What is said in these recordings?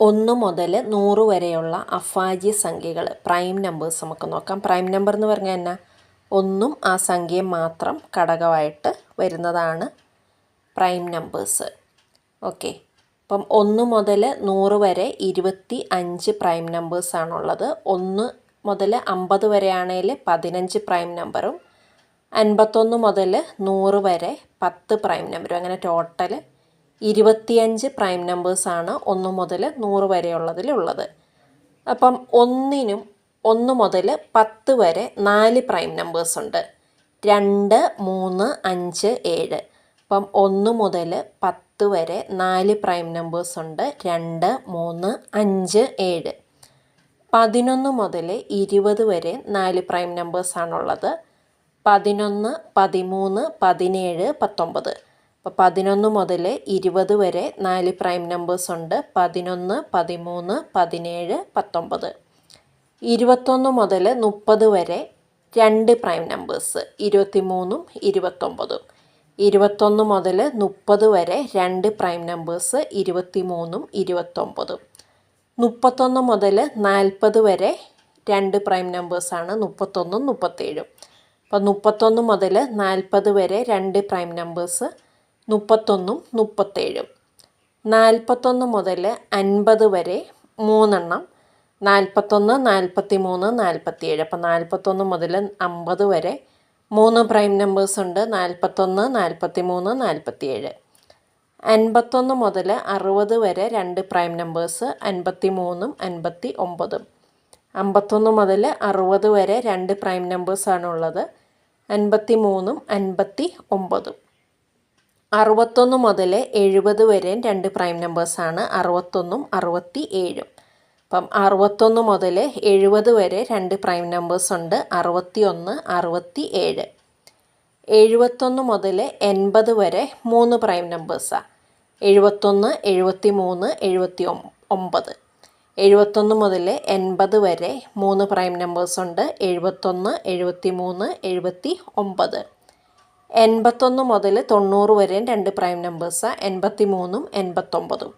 ഒന്ന് മുതൽ നൂറ് വരെയുള്ള അഫാജി സംഖ്യകൾ പ്രൈം നമ്പേഴ്സ് നമുക്ക് നോക്കാം. പ്രൈം നമ്പർ എന്ന് പറഞ്ഞാൽ എന്നാ? ഒന്നും ആ സംഖ്യയും മാത്രം ഘടകമായിട്ട് വരുന്നതാണ് പ്രൈം നമ്പേഴ്സ്. ഓക്കെ. അപ്പം ഒന്ന് മുതൽ നൂറ് വരെ ഇരുപത്തി അഞ്ച് പ്രൈം നമ്പേഴ്സാണുള്ളത് ഒന്ന് മുതൽ അമ്പത് വരെയാണെങ്കിൽ പതിനഞ്ച് പ്രൈം നമ്പറും. അൻപത്തൊന്ന് മുതൽ നൂറ് വരെ പത്ത് പ്രൈം നമ്പറും. അങ്ങനെ ടോട്ടൽ ഇരുപത്തിയഞ്ച് പ്രൈം നമ്പേഴ്സാണ് ഒന്ന് മുതൽ നൂറ് വരെയുള്ളതിലുള്ളത്. അപ്പം ഒന്നിനും ഒന്ന് മുതൽ പത്ത് വരെ നാല് പ്രൈം നമ്പേഴ്സ് ഉണ്ട് രണ്ട് മൂന്ന് അഞ്ച് ഏഴ്. അപ്പം ഒന്ന് മുതൽ പത്ത് വരെ നാല് പ്രൈം നമ്പേഴ്സ് ഉണ്ട് രണ്ട് മൂന്ന് അഞ്ച് ഏഴ്. പതിനൊന്ന് മുതൽ ഇരുപത് വരെ നാല് പ്രൈം നമ്പേഴ്സാണുള്ളത്. പതിനൊന്ന് പതിമൂന്ന് പതിനേഴ് പത്തൊമ്പത്. അപ്പോൾ പതിനൊന്ന് മുതൽ ഇരുപത് വരെ നാല് പ്രൈം നമ്പേഴ്സ് ഉണ്ട്. പതിനൊന്ന് പതിമൂന്ന് പതിനേഴ് പത്തൊമ്പത്. ഇരുപത്തൊന്ന് മുതൽ മുപ്പത് വരെ രണ്ട് പ്രൈം നമ്പേഴ്സ്. ഇരുപത്തി മൂന്നും ഇരുപത്തൊമ്പതും. ഇരുപത്തൊന്ന് മുതൽ മുപ്പത് വരെ രണ്ട് പ്രൈം നമ്പേഴ്സ്. ഇരുപത്തി മൂന്നും ഇരുപത്തൊമ്പതും. മുപ്പത്തൊന്ന് മുതൽ നാൽപ്പത് വരെ രണ്ട് പ്രൈം നമ്പേഴ്സാണ്. മുപ്പത്തൊന്നും മുപ്പത്തേഴും. അപ്പോൾ മുപ്പത്തൊന്ന് മുതൽ നാൽപ്പത് വരെ രണ്ട് പ്രൈം നമ്പേഴ്സ്. മുപ്പത്തൊന്നും മുപ്പത്തേഴും. നാൽപ്പത്തൊന്ന് മുതൽ അൻപത് വരെ മൂന്നെണ്ണം. നാൽപ്പത്തൊന്ന് നാൽപ്പത്തി മൂന്ന് നാൽപ്പത്തിയേഴ് അപ്പം നാൽപ്പത്തൊന്ന് മുതൽ അമ്പത് വരെ മൂന്ന് പ്രൈം നമ്പേഴ്സ് ഉണ്ട്. നാൽപ്പത്തൊന്ന് നാൽപ്പത്തി മൂന്ന് നാൽപ്പത്തിയേഴ് അൻപത്തൊന്ന് മുതൽ അറുപത് വരെ രണ്ട് പ്രൈം നമ്പേഴ്സ് അൻപത്തി മൂന്നും അൻപത്തി ഒമ്പതും അമ്പത്തൊന്ന് മുതൽ അറുപത് വരെ രണ്ട് പ്രൈം നമ്പേഴ്സാണുള്ളത്. അൻപത്തി മൂന്നും അൻപത്തി ഒമ്പതും അറുപത്തൊന്ന് മുതൽ എഴുപത് വരെ രണ്ട് പ്രൈം നമ്പേഴ്സാണ് അറുപത്തൊന്നും അറുപത്തി ഏഴും അപ്പം അറുപത്തൊന്ന് മുതൽ എഴുപത് വരെ രണ്ട് പ്രൈം നമ്പേഴ്സ് ഉണ്ട്. അറുപത്തി ഒന്ന് അറുപത്തി ഏഴ് എഴുപത്തൊന്ന് മുതൽ എൺപത് വരെ മൂന്ന് പ്രൈം നമ്പേഴ്സാണ് എഴുപത്തൊന്ന് എഴുപത്തി മൂന്ന് എഴുപത്തി ഒമ്പത് എഴുപത്തൊന്ന് മുതൽ എൺപത് വരെ മൂന്ന് പ്രൈം നമ്പേഴ്സ് ഉണ്ട്. എഴുപത്തൊന്ന് എഴുപത്തി മൂന്ന് എഴുപത്തി ഒമ്പത് എൺപത്തൊന്ന് മുതൽ തൊണ്ണൂറ് വരെയും രണ്ട് പ്രൈം നമ്പേഴ്സാണ് എൺപത്തി മൂന്നും എൺപത്തൊമ്പതും.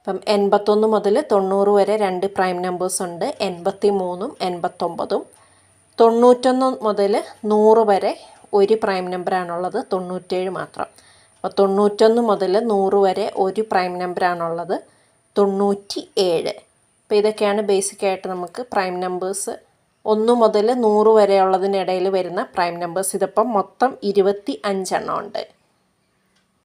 അപ്പം എൺപത്തൊന്ന് മുതൽ തൊണ്ണൂറ് വരെ രണ്ട് പ്രൈം നമ്പേഴ്സ് ഉണ്ട് എൺപത്തി മൂന്നും എൺപത്തൊമ്പതും. തൊണ്ണൂറ്റൊന്ന് മുതൽ നൂറ് വരെ ഒരു പ്രൈം നമ്പറാണുള്ളത് തൊണ്ണൂറ്റേഴ് മാത്രം. അപ്പോൾ തൊണ്ണൂറ്റൊന്ന് മുതൽ നൂറ് വരെ ഒരു പ്രൈം നമ്പറാണുള്ളത് തൊണ്ണൂറ്റി ഏഴ് അപ്പോൾ ഇതൊക്കെയാണ് ബേസിക്കായിട്ട് നമുക്ക് പ്രൈം നമ്പേഴ്സ് ഒന്ന് മുതൽ നൂറ് വരെയുള്ളതിനിടയിൽ വരുന്ന പ്രൈം നമ്പേഴ്സ്. ഇതിപ്പം മൊത്തം ഇരുപത്തി അഞ്ചെണ്ണം ഉണ്ട്.